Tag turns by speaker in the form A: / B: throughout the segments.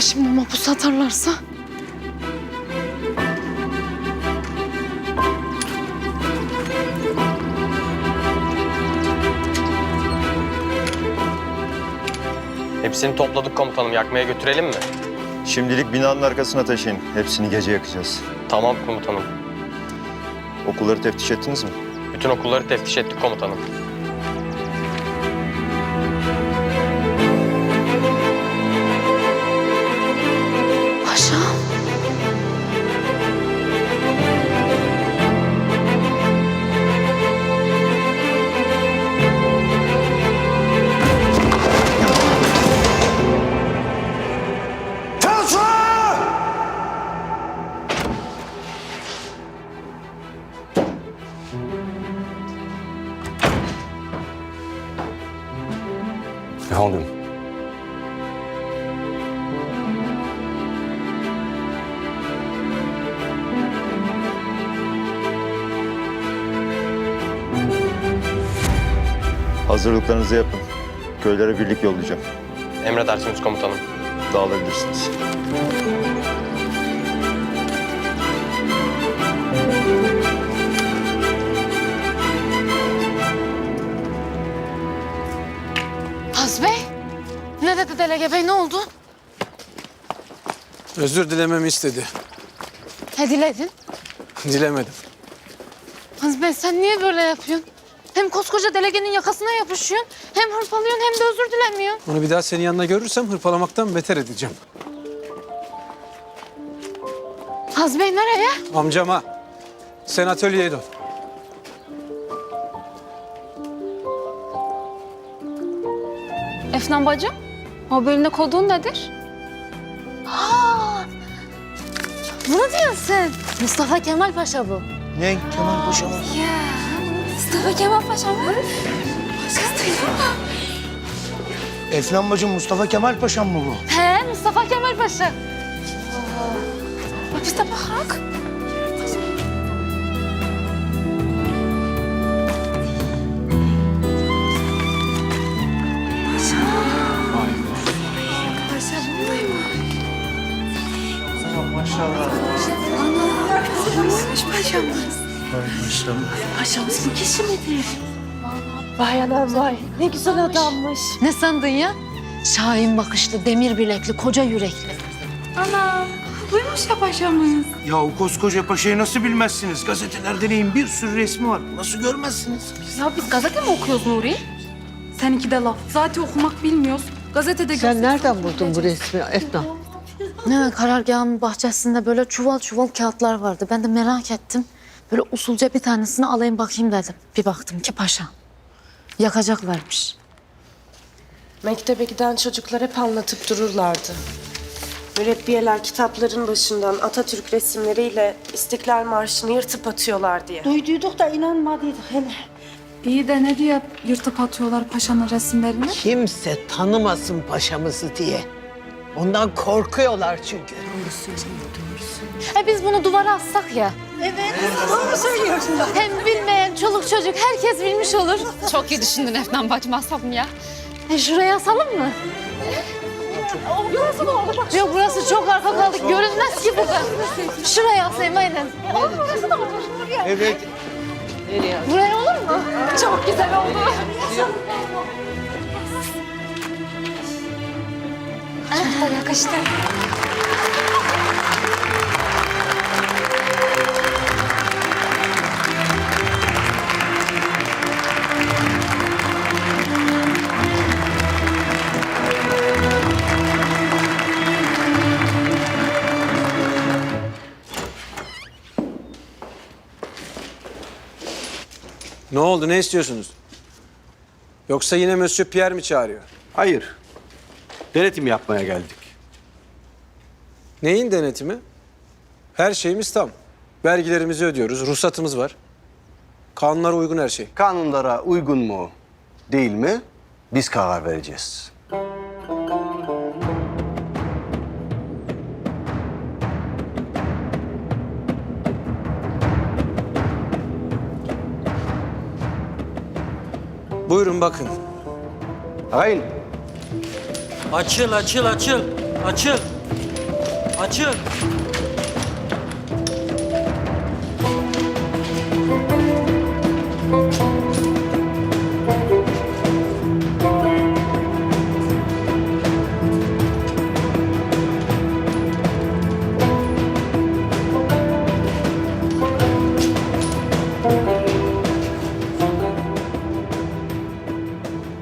A: Ya şimdi mapus atarlarsa?
B: Hepsini topladık komutanım. Yakmaya götürelim mi?
C: Şimdilik binanın arkasına taşıyın. Hepsini gece yakacağız.
B: Tamam komutanım.
C: Okulları teftiş ettiniz mi?
B: Bütün okulları teftiş ettik komutanım.
C: Hazırlıklarınızı yapın. Köylere birlik yollayacağım.
B: Emredersiniz komutanım.
C: Dağılabilirsiniz.
A: Haz Bey. Ne dedi delege bey ne oldu?
D: Özür dilememi istedi.
A: He diledin.
D: Dilemedim.
A: Haz Bey sen niye böyle yapıyorsun? Hem koskoca delegenin yakasına yapışıyorsun. Hem hırpalıyorsun hem de özür dilemiyorsun.
D: Onu bir daha senin yanına görürsem hırpalamaktan beter edeceğim.
A: Haz Bey nereye?
D: Amcama. Sen atölyeye dön.
A: Efnan bacım. O belinde kodun nedir? Aa, bunu diyorsun. Mustafa Kemal Paşa bu.
E: Ne Kemal Paşa mı?
A: Mustafa Kemal Paşa mı?
E: Efnan bacım Mustafa Kemal Paşa mı bu?
A: He Mustafa Kemal Paşa. Bak biz de bak.
F: Vay anam vay. Ne güzel adammış.
A: Ne sandın ya? Şahin bakışlı, demir bilekli, koca yürekli.
F: Ana. Buymuş ya paşamız.
E: Ya o koskoca paşayı nasıl bilmezsiniz? Gazetelerde neyin bir sürü resmi var. Nasıl görmezsiniz?
F: Ya biz gazete mi okuyoruz Nuri? Seninki de laf. Zaten okumak bilmiyoruz. Gazetede
G: Sen nereden buldun bu resmi Efna?
A: Ne karargahın bahçesinde böyle çuval çuval kağıtlar vardı. Ben de merak ettim. Böyle usulca bir tanesini alayım bakayım dedim. Bir baktım ki paşa. Yakacaklarmış.
H: Mektebe giden çocuklar hep anlatıp dururlardı. Mürebbiyeler kitapların başından Atatürk resimleriyle İstiklal Marşı'nı yırtıp atıyorlar diye.
F: Duyduyduk da inanmadıydık hele. İyi de ne diye yırtıp atıyorlar paşanın resimlerini?
G: Kimse tanımasın paşamızı diye. Ondan korkuyorlar çünkü.
A: E biz bunu duvara assak ya. Evet. Doğru söylüyorsun. Hem bilmeyen çoluk çocuk herkes bilmiş olur.
F: Çok iyi düşündün Efnan bacım asalım ya.
A: E şuraya asalım mı? Burası da olur. Yok burası çok arka kaldık. Görünmez ki burada. Şuraya asayım aynen. Olur burası da olur.
E: Evet.
A: Buraya olur mu?
F: Çok güzel oldu. Çok da yakıştı.
D: Ne oldu? Ne istiyorsunuz? Yoksa yine Monsieur Pierre mi çağırıyor?
I: Hayır. Denetim yapmaya geldik.
D: Neyin denetimi? Her şeyimiz tam. Vergilerimizi ödüyoruz, ruhsatımız var. Kanunlara uygun her şey.
I: Kanunlara uygun mu, değil mi? Biz karar vereceğiz.
D: Buyurun bakın.
I: Hayır.
J: Açıl, açıl, açıl, açıl.
B: Açın.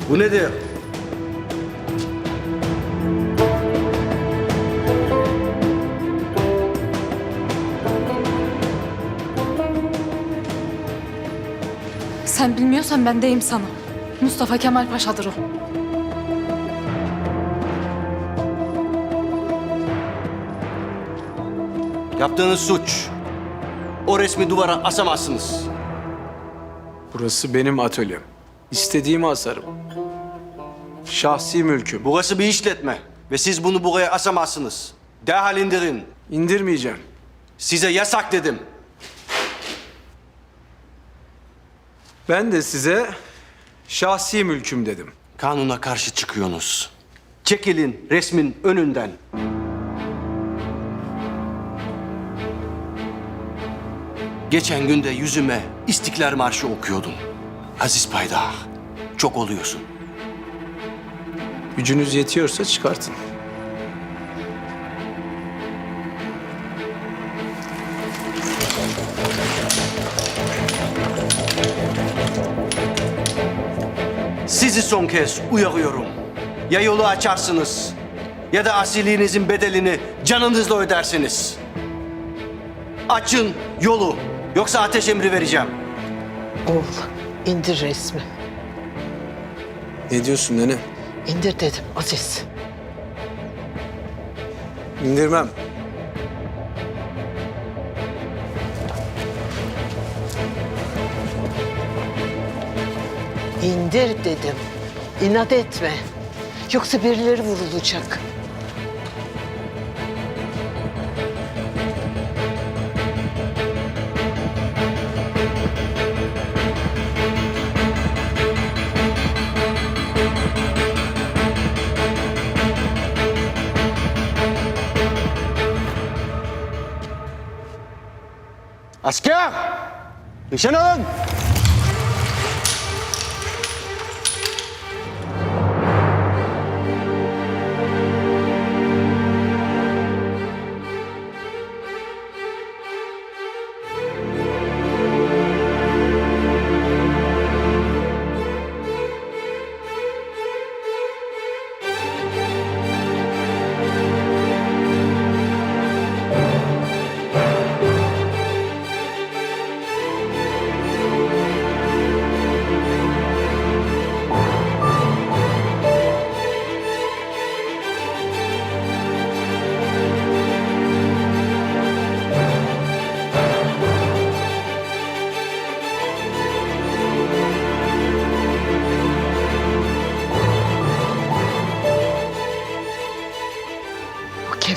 I: Bu nedir?
F: Sen bilmiyorsan ben deyim sana. Mustafa Kemal Paşa'dır o.
I: Yaptığınız suç. O resmi duvara asamazsınız.
D: Burası benim atölyem. İstediğimi asarım. Şahsi mülküm.
I: Burası bir işletme ve siz bunu buraya asamazsınız. Derhal indirin.
D: İndirmeyeceğim.
I: Size yasak dedim.
D: Ben de size şahsi mülküm dedim.
I: Kanuna karşı çıkıyorsunuz. Çekilin resmin önünden. Geçen günde yüzüme İstiklal Marşı okuyordun. Aziz Paydar, çok oluyorsun.
D: Gücünüz yetiyorsa çıkartın.
I: Sizi son kez uyarıyorum. Ya yolu açarsınız ya da asiliğinizin bedelini canınızla ödersiniz. Açın yolu yoksa ateş emri vereceğim.
G: Oğul indir resmi.
D: Ne diyorsun nene?
G: İndir dedim Aziz.
D: İndirmem.
G: İndir dedim. İnat etme. Yoksa birileri vurulacak.
I: Asker! Nişan alın!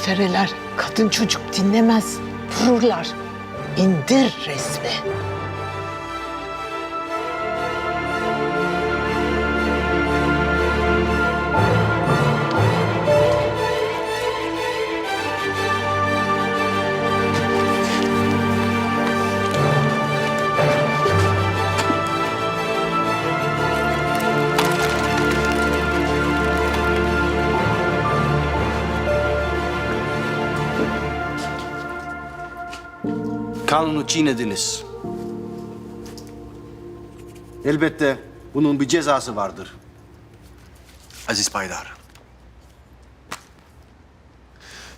G: Kefereler kadın çocuk dinlemez. Vururlar. İndir resmi.
I: Kanunu çiğnediniz. Elbette bunun bir cezası vardır. Aziz Paydar.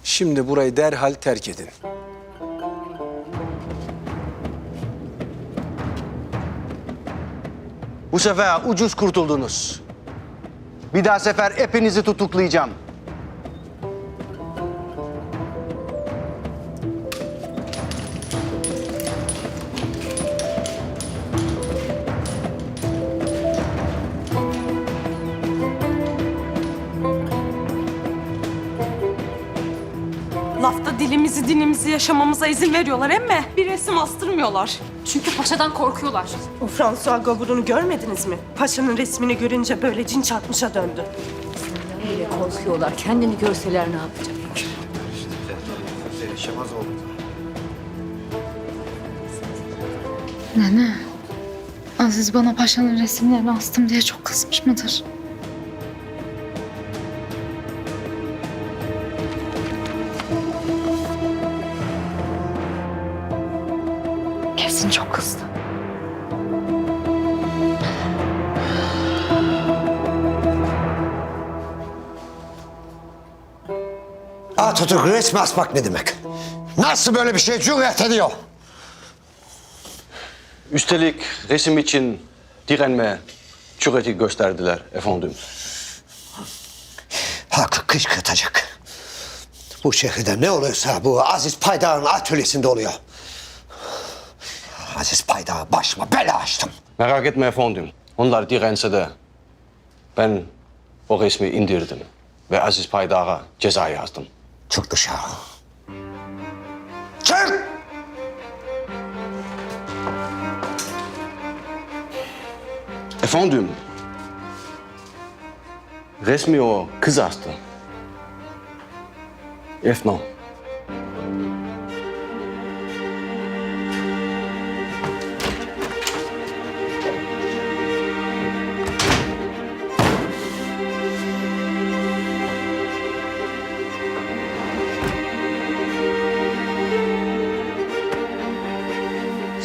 D: Şimdi burayı derhal terk edin.
I: Bu sefer ucuz kurtuldunuz. Bir daha sefer hepinizi tutuklayacağım.
H: Lafta dilimizi dinimizi yaşamamıza izin veriyorlar emme. Bir resim astırmıyorlar.
F: Çünkü paşadan korkuyorlar.
H: O François Gabour'unu görmediniz mi? Paşanın resmini görünce böyle cin çarpmışa döndü.
J: Bile korkuyorlar. Kendini görseler ne yapacak?
A: Nene, Aziz bana paşanın resimlerini astım diye çok kızmış mıdır? Kesin çok kızdı.
J: Atatürk resmi asmak ne demek? Nasıl böyle bir şey cüret ediyor?
I: Üstelik resim için direnme cüreti gösterdiler efendim.
J: Hakkı kışkırtacak. Bu şehirde ne oluyorsa bu Aziz Paydar'ın atölyesinde oluyor. Aziz Paydar başıma bela açtım.
I: Merak etme efendim. Onlar dirense de ben o resmi indirdim ve Aziz Paydar'a ceza yazdım.
J: Çık dışarı. Çık!
I: Efendim, resmi o kız astı. Efna.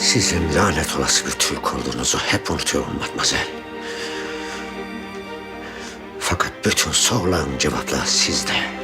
J: Sizin lanet olası bir Türk olduğunuzu hep unutuyorum Matmazel. Fakat bütün soruların cevapları sizde.